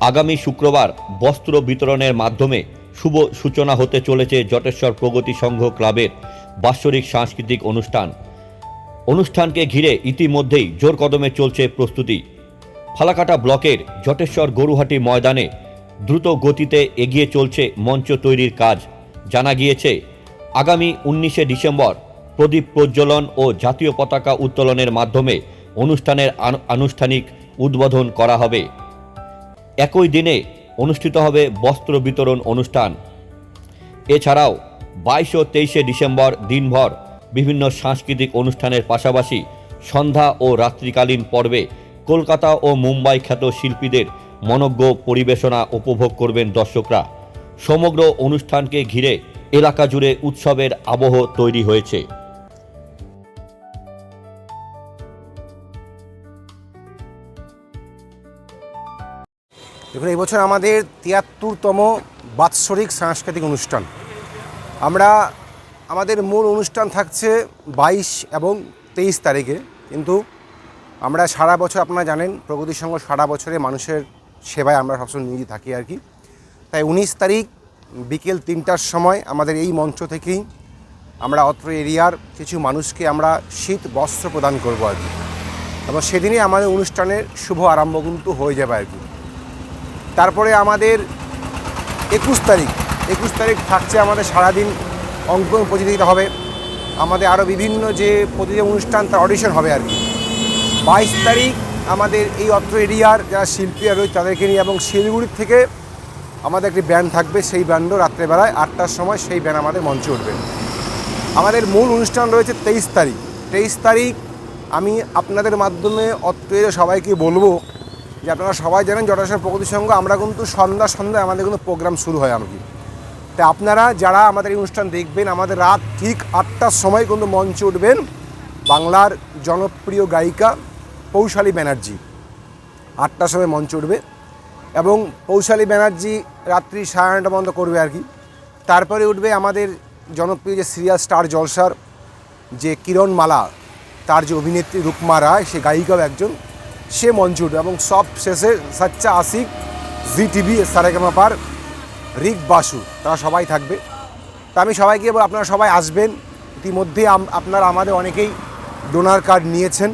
আগামী শুক্রবার বস্ত্র বিতরণের মাধ্যমে শুভ সূচনা হতে চলেছে জটেশ্বর প্রগতি সংঘ ক্লাবের বাৎসরিক সাংস্কৃতিক অনুষ্ঠান। অনুষ্ঠানকে ঘিরে ইতিমধ্যেই জোর কদমে চলছে প্রস্তুতি। ফালাকাটা ব্লকের জটেশ্বর গরুহাটি ময়দানে দ্রুত গতিতে এগিয়ে চলছে মঞ্চ তৈরির কাজ। জানা গিয়েছে, আগামী উনিশে ডিসেম্বর প্রদীপ প্রজ্বলন ও জাতীয় পতাকা উত্তোলনের মাধ্যমে অনুষ্ঠানের আনু- আনুষ্ঠানিক উদ্বোধন করা হবে। একই দিনে অনুষ্ঠিত হবে বস্ত্র বিতরণ অনুষ্ঠান। এছাড়াও বাইশ ও তেইশে ডিসেম্বর দিনভর বিভিন্ন সাংস্কৃতিক অনুষ্ঠানের পাশাপাশি সন্ধ্যা ও রাত্রিকালীন পর্বে কলকাতা ও মুম্বাই খ্যাত শিল্পীদের মনজ্ঞ পরিবেশনা উপভোগ করবেন দর্শকরা। সমগ্র অনুষ্ঠানকে ঘিরে এলাকা জুড়ে উৎসবের আবহ তৈরি হয়েছে। দেখুন, এই বছর আমাদের তিয়াত্তরতম বাৎসরিক সাংস্কৃতিক অনুষ্ঠান। আমরা, আমাদের মূল অনুষ্ঠান থাকছে বাইশ এবং তেইশ তারিখে। কিন্তু আমরা সারা বছর, আপনারা জানেন, প্রগতি সংঘ সারা বছরে মানুষের সেবায় আমরা সবসময় নিয়োজিত থাকি আর কি। তাই উনিশ তারিখ বিকেল তিনটার সময় আমাদের এই মঞ্চ থেকেই আমরা অত্র এরিয়ার কিছু মানুষকে আমরা শীত বস্ত্র প্রদান করব আর কি। এবং সেদিনই আমাদের অনুষ্ঠানের শুভ আরম্ভ কিন্তু হয়ে যাবে আর কি। তারপরে আমাদের একুশ তারিখ একুশ তারিখ থাকছে আমাদের সারাদিন অঙ্কন প্রতিযোগিতা হবে। আমাদের আরও বিভিন্ন যে প্রতিযোগিতা অনুষ্ঠান, তার অডিশন হবে আর কি। বাইশ তারিখ আমাদের এই অত্র এরিয়ার যারা শিল্পীরা রয়েছে, তাদেরকে নিয়ে এবং শিলিগুড়ির থেকে আমাদের একটি ব্যান্ড থাকবে, সেই ব্যান্ডও রাত্রেবেলায় আটটার সময় সেই ব্যান্ড আমাদের মঞ্চে উঠবে। আমাদের মূল অনুষ্ঠান রয়েছে তেইশ তারিখ। তেইশ তারিখ আমি আপনাদের মাধ্যমে অত্র সবাইকে বলব যে আপনারা সবাই জানেন জটাশয় প্রগতি সংঘ, আমরা কিন্তু সন্ধ্যা সন্ধ্যায় আমাদের কিন্তু প্রোগ্রাম শুরু হয় কি। তাই আপনারা যারা আমাদের এই অনুষ্ঠান দেখবেন, আমাদের রাত ঠিক আটটার সময় কিন্তু মঞ্চে উঠবেন বাংলার জনপ্রিয় গায়িকা পৌশালী ব্যানার্জি। আটটার সময় মঞ্চে উঠবে এবং পৌশালী ব্যানার্জি রাত্রি সাড়ে নটা বন্ধ করবে আর কি। তারপরে উঠবে আমাদের জনপ্রিয় যে সিরিয়াল স্টার জলসার যে কিরণ মালা তার যে অভিনেত্রী রূপমা রায়, সে গায়িকাও একজন। সে উঠবে এবং সব শেষে সাচ্চা আশিক জি টিভি সারেগামা পার রিক বাসু তারা সবাই থাকবে। তা আমি সবাইকে আপনারা সবাই আসবেন। ইতিমধ্যে আপনারা আমাদের অনেকেই ডোনার কার্ড নিয়েছেন।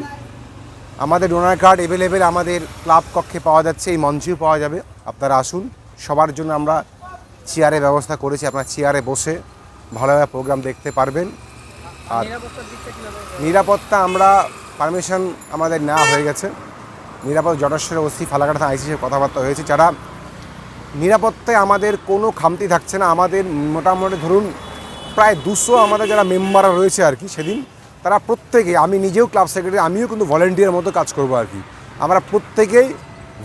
আমাদের ডোনার কার্ড অ্যাভেলেবেল আমাদের ক্লাব কক্ষে পাওয়া যাচ্ছে এই মঞ্চেও পাওয়া যাবে। আপনারা আসুন। সবার জন্য আমরা চেয়ারের ব্যবস্থা করেছি আপনারা চেয়ারে বসে ভালোভাবে প্রোগ্রাম দেখতে পারবেন। আর নিরাপত্তা আমরা পারমিশন আমাদের নেওয়া হয়ে গেছে। নিরাপদ জটেশ্বরের ওসি ফালাকাটা থানা আইসিসির কথাবার্তা হয়েছে, যারা নিরাপত্তায় আমাদের কোনো খামতি থাকছে না, আমাদের মোটামুটি ধরুন প্রায় দুশো আমাদের যারা মেম্বাররা রয়েছে আর কি সেদিন, তারা প্রত্যেকে, আমি নিজেও ক্লাব সেক্রেটারি, আমিও কিন্তু ভলেন্টিয়ার মতো কাজ করব আর কি। আমরা প্রত্যেকেই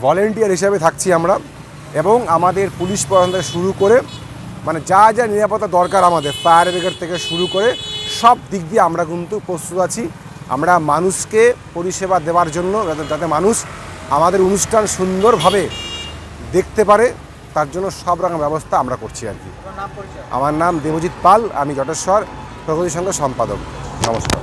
ভলেন্টিয়ার হিসাবে থাকছি আমরা এবং আমাদের পুলিশ প্রশাসন থেকে শুরু করে মানে যা যা নিরাপত্তা দরকার আমাদের, ফায়ার ব্রিগেড থেকে শুরু করে সব দিক দিয়ে আমরা কিন্তু প্রস্তুত আছি। আমরা মানুষকে পরিষেবা দেওয়ার জন্য যাতে মানুষ আমাদের অনুষ্ঠান সুন্দরভাবে দেখতে পারে তার জন্য সব রকম ব্যবস্থা আমরা করছি আর কি। আমার নাম দেবজিৎ পাল আমি জটেশ্বর প্রগতি সংঘ সম্পাদক। নমস্কার।